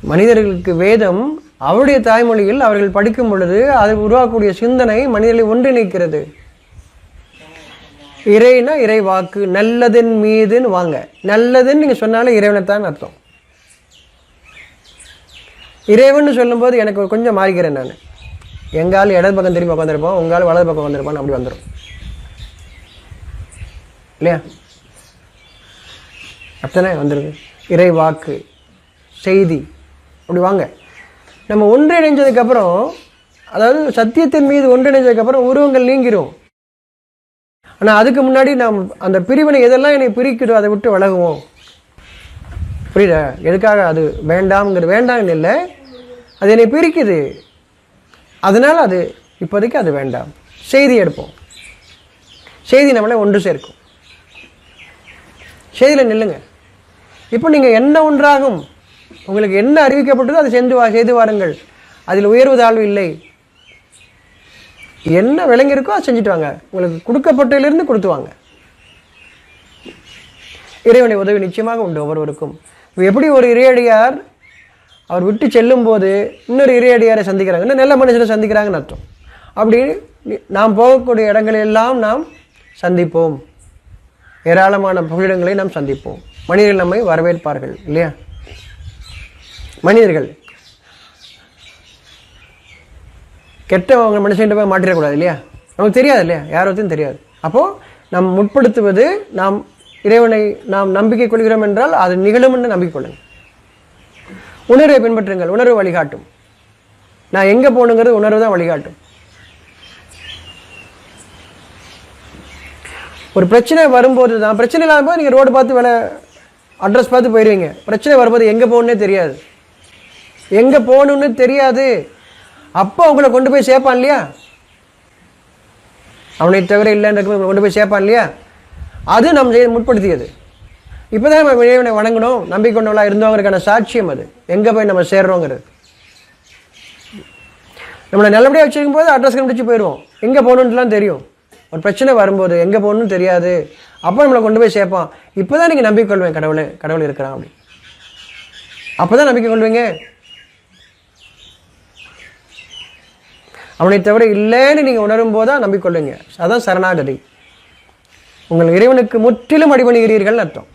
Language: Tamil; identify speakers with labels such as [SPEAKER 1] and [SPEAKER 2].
[SPEAKER 1] மனிதர்களுக்கு வேதம் அவருடைய தாய்மொழியில் அவர்கள் படிக்கும் பொழுது அது உருவாக்கக்கூடிய சிந்தனை மனிதர்களை ஒன்றிணைக்கிறது. இறைனா இறை வாக்கு நல்லதின் மீதுன்னு வாங்க. நல்லதுன்னு நீங்கள் சொன்னாலே இறைவனைத்தான் அர்த்தம். இறைவன் சொல்லும்போது எனக்கு கொஞ்சம் மாறிக்கிறேன் நான். எங்கால் இடது பக்கம் திரும்பி உட்காந்துருப்போம் உங்கால் வலது பக்கம் வந்திருப்பான்னு அப்படி வந்துடும் இல்லையா? அத்தனை வந்துடுது இறை வாக்கு செய்தி. அப்படி வாங்க. நம்ம ஒன்றிணைஞ்சதுக்கப்புறம் அதாவது சத்தியத்தின் மீது ஒன்றிணைஞ்சதுக்கப்புறம் உருவங்கள் நீங்கிரும். ஆனால் அதுக்கு முன்னாடி நாம் அந்த பிரிவினை எதெல்லாம் என்னை பிரிக்கிறோம் அதை விட்டு விலகுவோம். புரியல எதுக்காக அது வேண்டாம்ங்கிறது வேண்டாம்னு இல்லை. அது என்னை பிரிக்குது. அதனால் அது இப்போதைக்கு அது வேண்டாம். செய்தி எடுப்போம். செய்தி நம்மளை ஒன்று சேர்க்கும். செய்தியில் நில்லுங்க. இப்போ நீங்கள் என்ன ஒன்றாகும்? உங்களுக்கு என்ன அறிவிக்கப்பட்டதோ அதை சென்று வா செய்து வாருங்கள். அதில் உயர்வு தாழ்வு இல்லை. என்ன விளங்கியிருக்கோ அதை செஞ்சுட்டு வாங்க. உங்களுக்கு கொடுக்கப்பட்டதிலிருந்து கொடுத்து வாங்க. இறைவனை உதவி நிச்சயமாக உண்டு ஒவ்வொருவருக்கும். எப்படி ஒரு இறையடியார் அவர் விட்டு செல்லும்போது இன்னொரு இறையடியாரை சந்திக்கிறாங்க. இன்னும் நல்ல மனுஷனை சந்திக்கிறாங்கன்னு அர்த்தம். அப்படி நாம் போகக்கூடிய இடங்களெல்லாம் நாம் சந்திப்போம். ஏராளமான புகலிடங்களை நாம் சந்திப்போம். மனிதர்கள் நம்மை வரவேற்பார்கள் இல்லையா? மனிதர்கள். கெட்டவங்க மனுஷன்கிட்ட போய் மாட்டிடக்கூடாது இல்லையா? நமக்கு தெரியாது இல்லையா? யாரோத்தையும் தெரியாது. அப்போது நாம் முற்படுத்துவது நாம் இறைவனை நாம் நம்பிக்கை கொள்கிறோம் என்றால் அது நிகழும் என்று நம்பிக்கை கொள்ளுங்கள். உணர்வை பின்பற்றுங்கள். உணர்வு வழிகாட்டும். நான் எங்கே போகணுங்கிறது உணர்வு தான் வழிகாட்டும். ஒரு பிரச்சனை வரும்போது தான் பிரச்சனை இல்லாமல் நீங்கள் ரோடு பார்த்து வேலை அட்ரஸ் பார்த்து போயிடுவீங்க பிரச்சனை வரும்போது எங்கே போகணுன்னே தெரியாது. எங்கே போகணுன்னு தெரியாது. அப்போ உங்களை கொண்டு போய் சேர்ப்பான் இல்லையா? அவனை தவிர இல்லைன்ற கொண்டு போய் சேர்ப்பான் இல்லையா? அது நம்ம செய்ய முற்படுத்தியது. இப்போ தான் நம்ம இறைவனை வணங்கணும். நம்பிக்கை கொண்டவளாக இருந்தவங்களுக்கான சாட்சியம் அது. எங்கே போய் நம்ம சேர்றோங்கிறது. நம்மளை நல்லபடியாக வச்சுருக்கும் போது அட்ரஸ் கண்டுபிடிச்சு போயிடுவோம். எங்கே போகணுன்ட்டுலாம் தெரியும். ஒரு பிரச்சனை வரும்போது எங்கே போகணும்னு தெரியாது. அப்போ நம்மளை கொண்டு போய் சேர்ப்பான். இப்போ தான் நீங்கள் நம்பிக்கை கொள்வேன் கடவுளை கடவுள் இருக்கிறான் அப்படி அப்போ தான் நம்பிக்கை கொள்வீங்க. அவனை தவிர இல்லைன்னு நீங்கள் உணரும் போது தான் நம்பிக்கொள்ளுங்க. அதான் சரணாகதி. உங்கள் இறைவனுக்கு முற்றிலும் அடிபணிகிறீர்கள் அர்த்தம்.